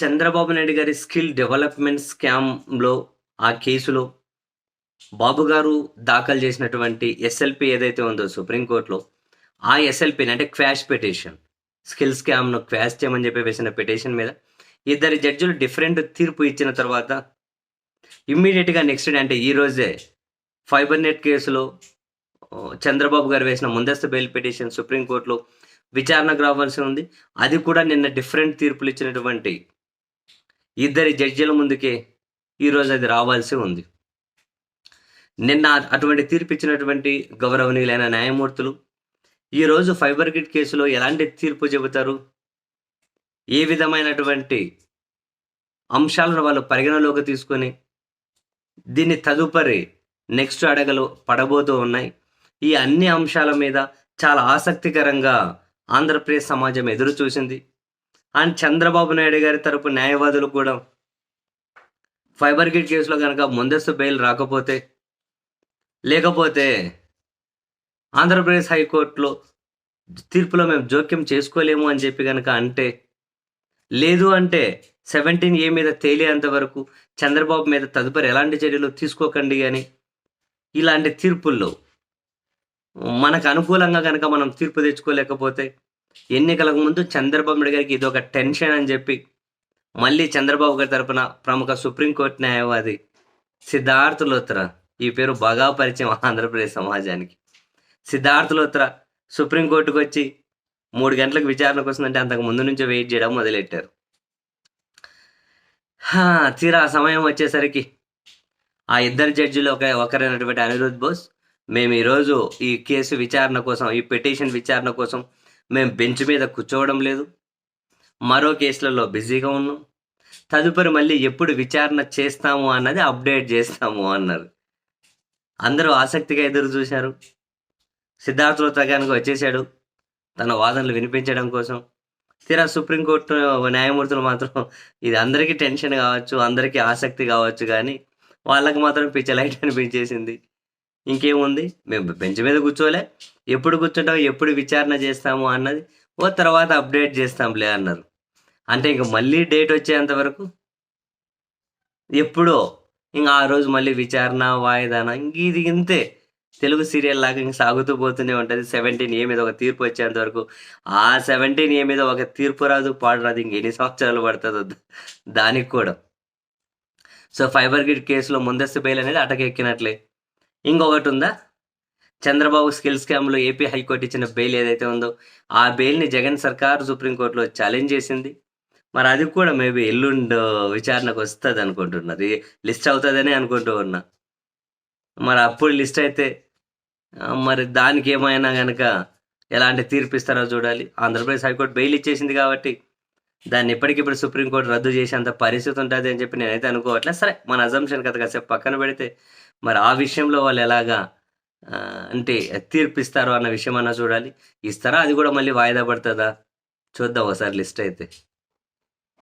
చంద్రబాబు నాయుడు గారి skill development స్కామ్లో ఆ కేసులో బాబు గారు దాఖలు చేసినటువంటి ఎస్ఎల్పి ఏదైతే ఉందో సుప్రీంకోర్టులో ఆ ఎస్ఎల్పిని అంటే క్వాష్ పిటిషన్ స్కిల్ స్కామ్ను క్వాష్ చేయమని చెప్పి వేసిన పిటిషన్ మీద ఇద్దరు జడ్జిలు డిఫరెంట్ తీర్పు ఇచ్చిన తర్వాత ఇమ్మీడియట్గా నెక్స్ట్ డే అంటే ఈ రోజే ఫైబర్ నెట్ కేసులో చంద్రబాబు గారు వేసిన ముందస్తు బెయిల్ పిటిషన్ సుప్రీంకోర్టులో విచారణకు రావాల్సి ఉంది. అది కూడా నిన్న డిఫరెంట్ తీర్పులు ఇచ్చినటువంటి ఇద్దరి జడ్జిల ముందుకే ఈరోజు అది రావాల్సి ఉంది. నిన్న అటువంటి తీర్పు ఇచ్చినటువంటి గౌరవనీయులైన న్యాయమూర్తులు ఈరోజు ఫైబర్ గ్రిడ్ కేసులో ఎలాంటి తీర్పు చెబుతారు? ఏ విధమైనటువంటి అంశాలను వాళ్ళు పరిగణలోకి తీసుకొని దీన్ని తదుపరి నెక్స్ట్ అడగలు పడబోతూ ఉన్నాయి. ఈ అన్ని అంశాల మీద చాలా ఆసక్తికరంగా ఆంధ్రప్రదేశ్ సమాజం ఎదురు చూసింది అండ్ చంద్రబాబు నాయుడు గారి తరపు న్యాయవాదులు కూడా ఫైబర్ గిట్ కేసులో కనుక ముందస్తు బెయిల్ రాకపోతే లేకపోతే ఆంధ్రప్రదేశ్ హైకోర్టులో తీర్పులో మేము జోక్యం చేసుకోలేము అని చెప్పి కనుక అంటే లేదు అంటే సెవెంటీన్ ఏ మీద తేలేంత వరకు చంద్రబాబు మీద తదుపరి ఎలాంటి చర్యలు తీసుకోకండి అని ఇలాంటి తీర్పుల్లో మనకు అనుకూలంగా కనుక మనం తీర్పు తెచ్చుకోలేకపోతే ఎన్నికలకు ముందు చంద్రబాబు నాయుడు గారికి ఇది ఒక టెన్షన్ అని చెప్పి మళ్ళీ చంద్రబాబు గారి తరపున ప్రముఖ సుప్రీంకోర్టు న్యాయవాది సిద్ధార్థ లోత్రా ఈ పేరు బాగా పరిచయం ఆంధ్రప్రదేశ్ సమాజానికి. సిద్ధార్థ లోత్రా సుప్రీంకోర్టుకు వచ్చి మూడు గంటలకు విచారణకు వస్తుందంటే అంతకు ముందు నుంచే వెయిట్ చేయడం మొదలెట్టారు. తీరా సమయం వచ్చేసరికి ఆ ఇద్దరు జడ్జిలు ఒక ఒకరైనటువంటి అనిరుద్ బోస్ మేము ఈరోజు ఈ కేసు విచారణ కోసం ఈ పిటిషన్ విచారణ కోసం మేము బెంచ్ మీద కూర్చోవడం లేదు. మరో కేసులలో బిజీగా ఉన్నాం. తదుపరి మళ్ళీ ఎప్పుడు విచారణ చేస్తాము అన్నది అప్డేట్ చేస్తాము అన్నారు. అందరూ ఆసక్తిగా ఎదురు చూశారు. సిద్ధార్థ తగానికి వచ్చేసాడు తన వాదనలు వినిపించడం కోసం. తీరా సుప్రీంకోర్టు న్యాయమూర్తులు మాత్రం ఇది అందరికీ టెన్షన్ కావచ్చు అందరికీ ఆసక్తి కావచ్చు కానీ వాళ్ళకి మాత్రం పిచ్చ లైట్ అనిపించేసింది. ఇంకేముంది? మేము బెంచ్ మీద కూర్చోలే. ఎప్పుడు కూర్చుంటాం ఎప్పుడు విచారణ చేస్తాము అన్నది ఓ తర్వాత అప్డేట్ చేస్తాంలే అన్నారు. అంటే ఇంక మళ్ళీ డేట్ వచ్చేంత వరకు? ఎప్పుడో. ఇంకా ఆ రోజు మళ్ళీ విచారణ వాయిదాన ఇంక ఇది ఇంతే. తెలుగు సీరియల్ లాగా ఇంక సాగుతూ పోతూనే ఉంటుంది. సెవెంటీన్ ఏ మీద ఒక తీర్పు వచ్చేంత వరకు. ఆ సెవెంటీన్ ఏ మీద ఒక తీర్పు రాదు పాడు రాదు ఇంక ఎన్ని సంవత్సరాలు పడుతుందో దానికి కూడా. సో ఫైబర్ గిడ్ కేసులో ముందస్తు బెయిల్ అనేది అటకెక్కినట్లే. ఇంకొకటి ఉందా చంద్రబాబు స్కిల్ స్కామ్లో ఏపీ హైకోర్టు ఇచ్చిన బెయిల్ ఏదైతే ఉందో ఆ బెయిల్ని జగన్ సర్కార్ సుప్రీంకోర్టులో ఛాలెంజ్ చేసింది. మరి అది కూడా మేబీ ఎల్లుండి విచారణకు వస్తుంది అనుకుంటున్నది లిస్ట్ అవుతుందని అనుకుంటూ ఉన్నా. మరి అప్పుడు లిస్ట్ అయితే మరి దానికి ఏమైనా కనుక ఎలాంటి తీర్పు ఇస్తారో చూడాలి. ఆంధ్రప్రదేశ్ హైకోర్టు బెయిల్ ఇచ్చేసింది కాబట్టి దాన్ని ఇప్పటికిప్పుడు సుప్రీంకోర్టు రద్దు చేసేంత పరిస్థితి ఉంటుంది అని చెప్పి నేనైతే అనుకోవట్లే. సరే మన అజంప్షన్ కథ కాసేపు పక్కన పెడితే మరి ఆ విషయంలో వాళ్ళు ఎలాగా అంటే తీర్పిస్తారో అన్న విషయం అన్నా చూడాలి. ఇస్తారా? అది కూడా మళ్ళీ వాయిదా పడుతుందా? చూద్దాం ఒకసారి లిస్ట్ అయితే.